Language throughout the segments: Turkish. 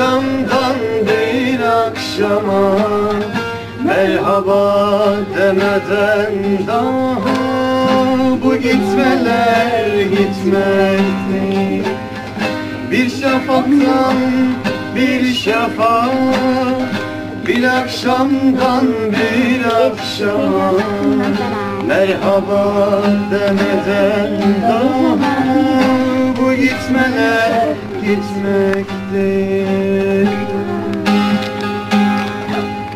Akşamdan bir akşama. Merhaba demeden daha Bu gitmeler gitmekti Bir şafaktan bir şafak Bir akşamdan bir akşama. Merhaba demeden daha Bu gitmeler gitmektir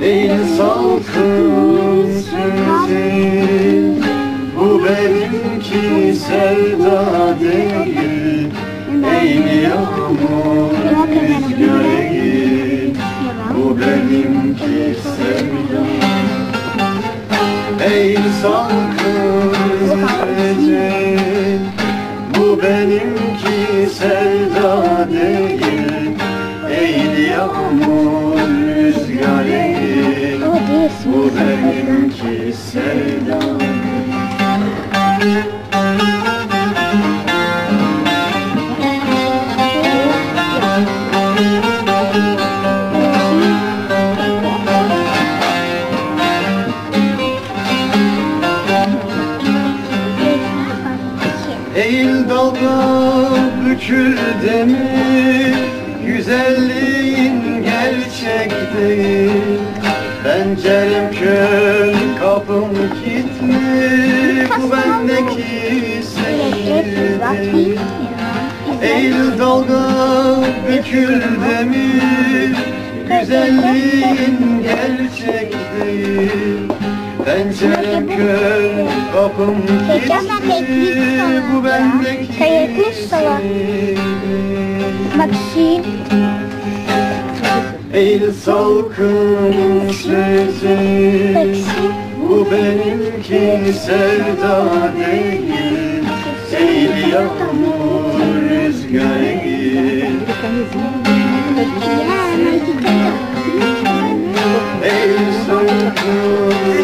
Değil salkım yağmur rüzgar değil Bu Eğil dalga bükül demir Güzelliğin gerçek değil. Pencerem kör kapım kilitli. Bu bendeki sevgi Eğil dalga bükül demir. Güzelliğin gerçek değil. Pencerem kör kapım kilitli. Bu bendeki sevgi Bakayım. Eğil salkın sözü. Bu benimki sevda değil Eğil yağmur rüzgar değil Eğil salkın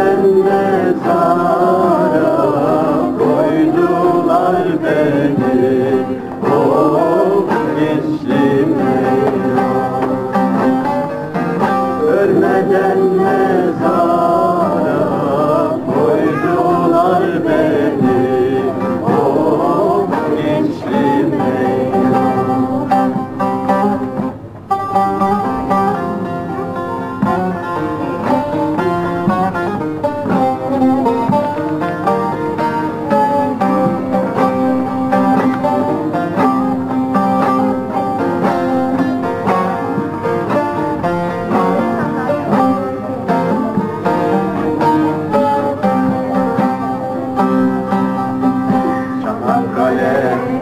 and the sun.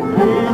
Amen.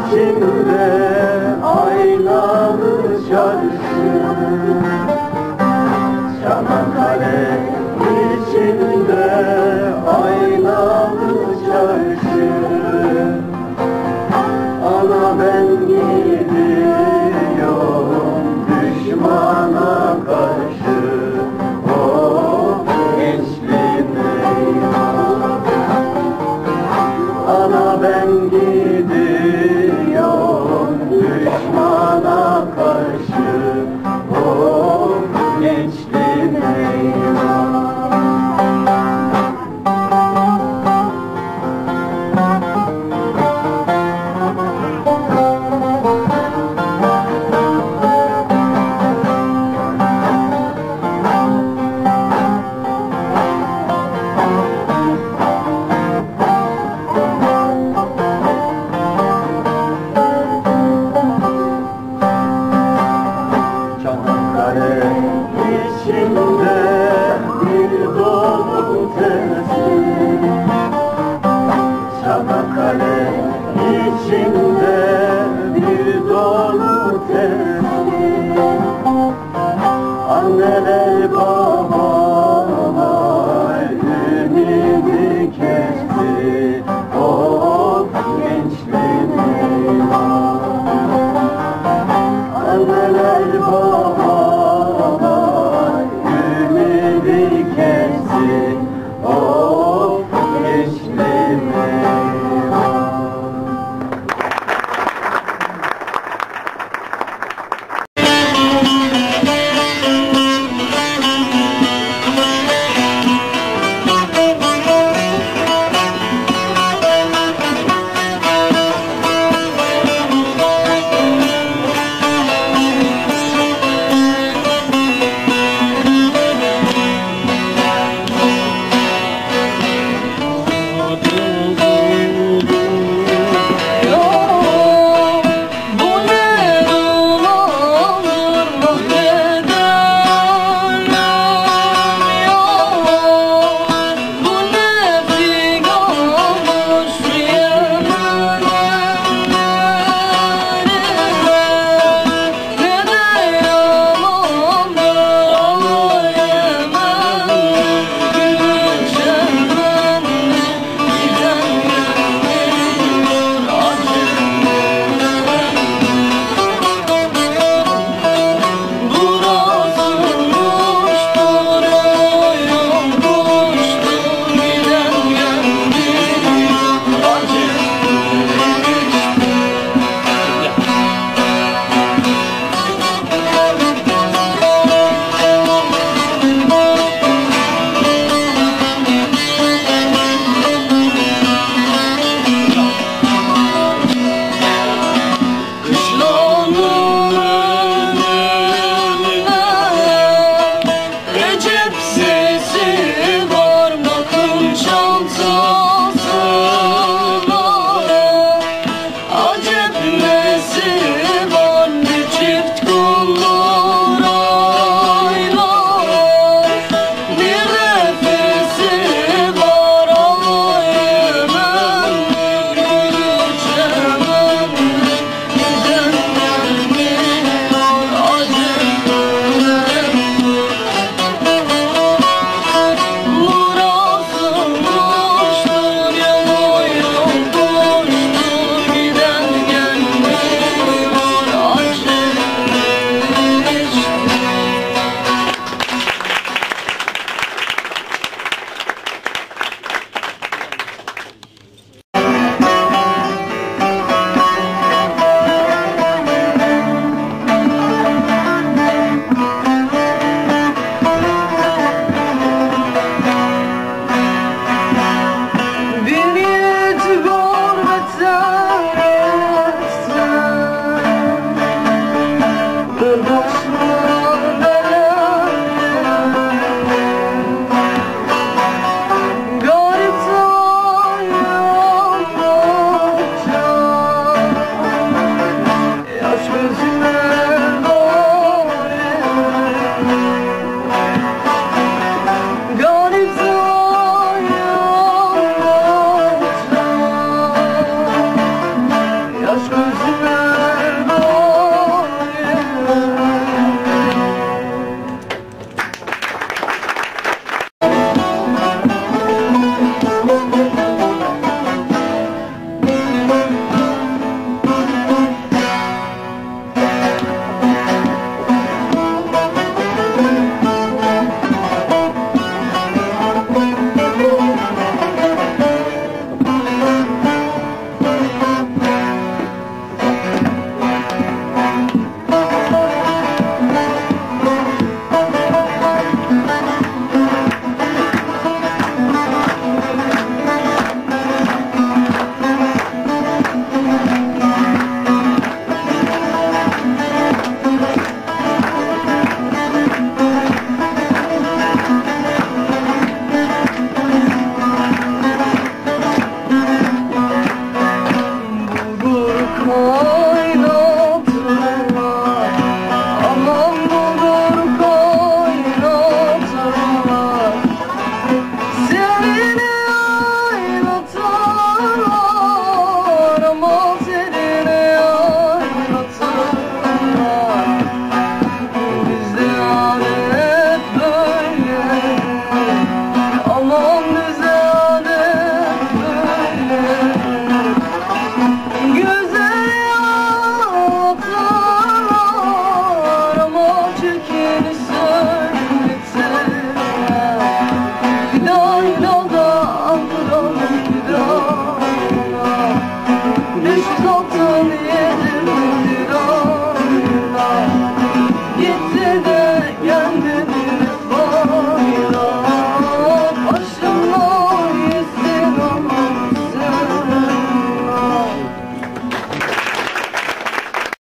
love.